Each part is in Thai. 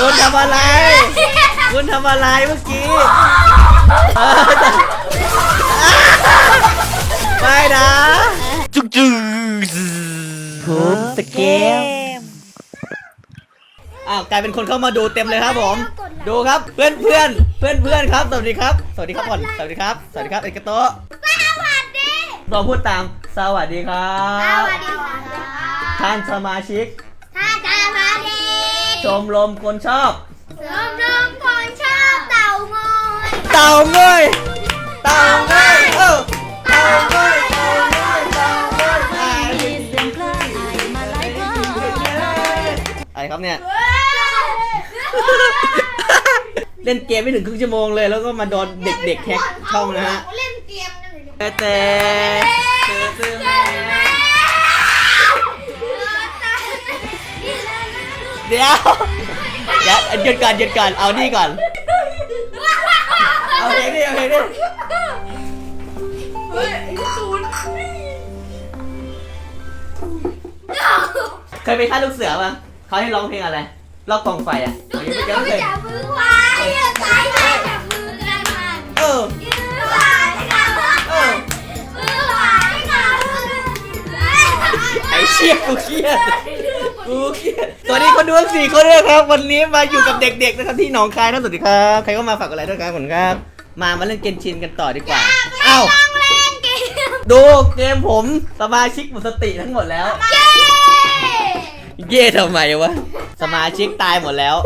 คุณทำอะไร คุณทำอะไรเมื่อกี้เออไม่นะ จุ๊กจุ๊กทุบสเกมอ้าวกลายเป็นคนเข้ามาดูเต็มเลยครับผม ดูครับเพื่อนเพื่อนเพื่อนเพื่อนครับ สวัสดีครับ สวัสดีครับก่อนสวัสดีครับ สวัสดีครับเอกโตะสวัสดีเราพูดตาม สวัสดีครัสบวัสดีค่ะท่านสมาชิก ชมรมคนชอบชมรมคนชอบเต่างอยเต่าเงยเต่าเงยเออเต่าเงยเต่าเงยเต่าเงยอ่าอะไรครับเนี่ย เล่นเกมไม่ถึงครึ่งชั่วโมงเลย แล้วก็มาโดนเด็กๆแฮกช่องนะฮะเล่นเกมนั่นเลยแต่แต่เธอซื้อ เดี๋ยวเดี๋ยวหยุดก่อนหยุดก่อนเอานี่ก่อน เอาเพลงดิเอาเพลงดิเคยไปค่าลูกเสือป่ะเขาให้ร้องเพลงอะไรรอบกองไฟอะลูกเสืไม่อเคเขายจับมือควายยืนซ้ายซ้ายจับมือกันมาเออยืนขวาค่ะเออมือขวาค่ะไอ้เชี่ยกูเครียด กูเครียดสวัสดีคนดูทั้งสี่คนด้วยครับ วันนี้มาอยู่กับเด็กๆนะครับที่หนองคายนะสวัสดีครับ ใครก็มาฝากอะไรด้วยครับผมครับ มามาเล่นเกมชินกันต่อดีกว่าอ้าวต้องเล่นเกมดูเกมผมสมาชิกหมดสติทั้งหมดแล้ว เย้เย่ทำไมวะสมาชิกตายหมดแล้ว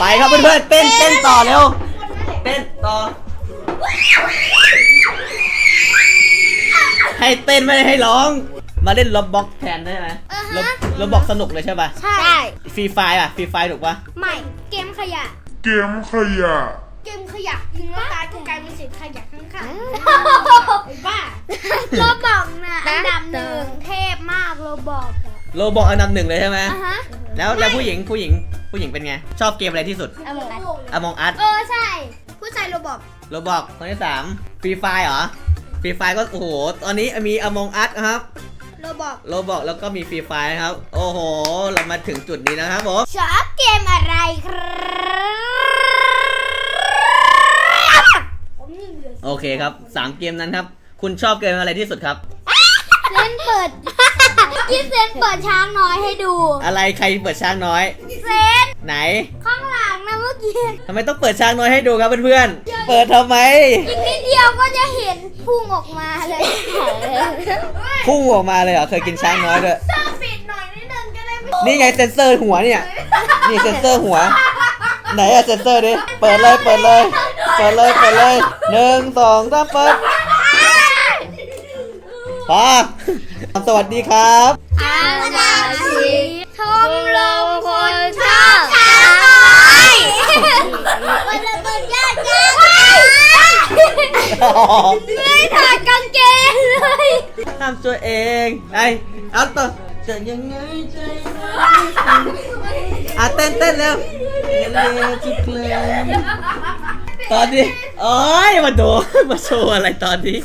ไปครับเพื่อนๆเต้นเต้นต่อเร็วเต้นต่อ ให้เต้นไม่ได้ให้ร้อง มาเล่นล็อบบ็อกแทนได้ไหมล็อบล็อบบ็อกสนุกเลยใช่ป่ะใช่ ฟรีไฟอะฟรีไฟถูกป่ะไม่ เกมขยะ เกมขยะ เกมขยะยิงแล้วตายก็กลายเป็นเศษขยะข้างๆไอ้บ้าโรบอกนะอันดับหนึ่งเทพมากโรบอกอะโลบอกอันดับหนึ่งเลยใช่ไหมอะฮะแล้วแล้วผู้หญิงผู้หญิงผู้หญิงเป็นไง ชอบเกมอะไรที่สุดอมองอมองอัดเออใช่ ผู้ชายโรบอกโลบอกคนที่สามฟรีไฟเหรอฟรีไฟก็โอ้โหตอนนี้มีอมองอัดนะครับ โรบอกโลบอกแล้วก็มีฟรีไฟนะครับ โอ้โห เรามาถึงจุดนี้นะครับผมชอบเกมอะไรครับผมนี่เหลือโอเคครับสามเกมนั้นครับ คุณชอบเกมอะไรที่สุดครับ เล่นเปิดกินเซนเปิดช้างน้อยให้ดู อะไรใครเปิดช้างน้อย เซนไหน ข้างหลังนะเมื่อกี้ทำไมต้องเปิดช้างน้อยให้ดูครับเพื่อนๆ เปิดทำไม อีกนิดเดียวก็จะเห็นพุ่งออกมาเลยพุ่งออกมาเลยเหรอเคยกินช้างน้อยด้วยเซอร์ปิดหน่อยนิดนึงก็ได้ไม่นี่ไงเซนเซอร์หัวเนี่ย นี่เซนเซอร์หัว ไหนอะเซนเซอร์ดิ เปิดเลย เปิดเลย เปิดเลย เปิดเลยหนึ่งสองสามเปิดพอสวัสดีครับอาณาชีชมรมคนชอบช้างน้อยมันจะเปิดยากจัง ไม่ถอดกางเกงเลยทำตัวเองไอเอาต่อจะยังไงใจอะเต้นเต้นเร็วเร็วจิเลงตอนนี้โอ้ยมาโดมาโชว์อะไรตอนนี้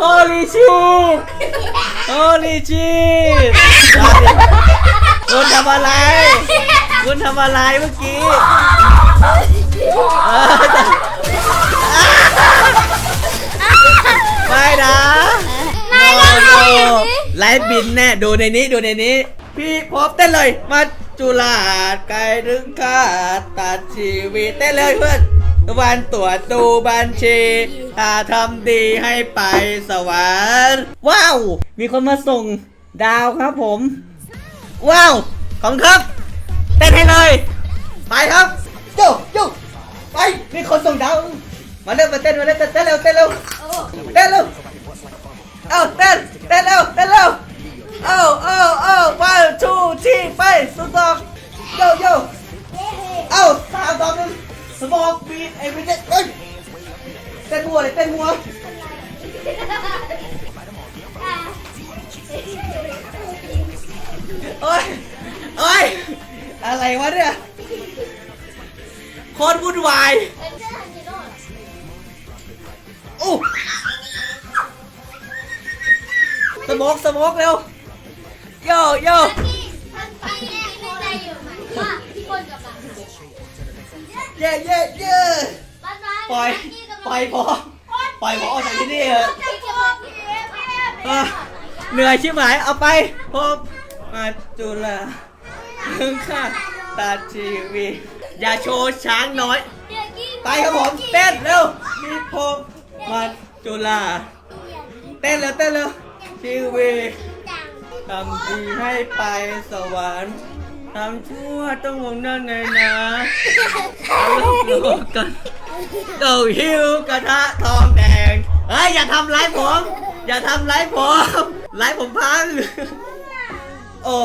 Holy shit Holy shit คุณทำอะไร คุณทำอะไรเมื่อกี้ ไลฟ์บินแน่ดูในนี้ดูในนี้ พี่พบเต้นเลย มาจุฬาไกลถึงคาตัดชีวิตเต้นเลยเพื่อนวันตรวจดูบัญชี ถ้าทำดีให้ไปสวรรค์ว้าว มีคนมาส่งดาวครับผม ว้าวของครับ เต้นให้เลย ไปครับโยโยไปมีคนส่งดาวมาเร็วมาเต้นมาเร็วเต้นเต้นเร็วเต้นเร็วเต้นเร็วเอาเต้นเต้นเร็วเต้นเร็ว องบีดไอ้บีดเอ้ยเต้นหัวเลยเต้นหัวโอ้ยโอ้ยอะไรวะเนี่ยโคตรวุ่นวายโอ้สโมกสโมกเร็วโยโย่ เย่เย่เย่ปล่อย ปล่อยพอปล่อยพอออกจากที่นี่เถอะอะเหนื่อยชิบหาย เอาไปพบมาจุฬาถึงข้าตาชีวี อย่าโชว์ช้างน้อย ไปครับผม เต้นเร็ว มีพบมาจุฬาเต้นเร็วเต้นเร็วชีวีทำดีให้ไปสวรรค์ ทำชั่วต้องมองหน้าไงนะเอาลูกโลกกันเก่าหิวกระทะทองแดงเฮ้ยอย่าทำร้ายผม อย่าทำร้ายผมร้ายผมพัง โอ้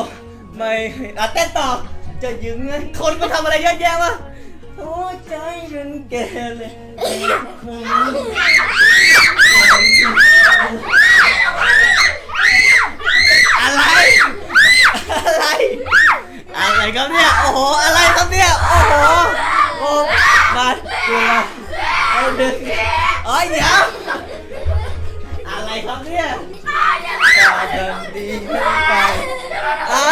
ไม่อะเต้นต่อจะยึงไงคนก็ทำอะไรเยอะแยะวะโอ้ใจฉันแก่เลยอะไร อะไร อะไรครับเนี่ย โอ้โห อะไรครับเนี่ย โอ้โห โอ้มาเดี๋ยวเอาดึงเอ้ยเดี๋ยว อะไรครับเนี่ยตาเดินดีขึ้นไปอะ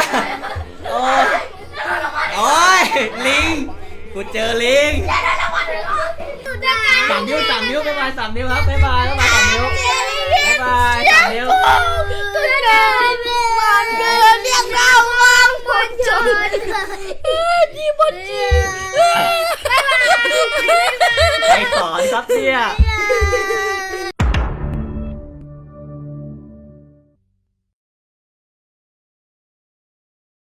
โอ้ยโอ้ยลิง กูเจอลิงสามนิ้วสามนิ้วบ๊ายบายสามนิ้วครับบ๊ายบายบ๊ายบายสามนิ้วบ๊ายบายสามนิ้วตัวเจนที่บนจีใครสอนครับเนี่ย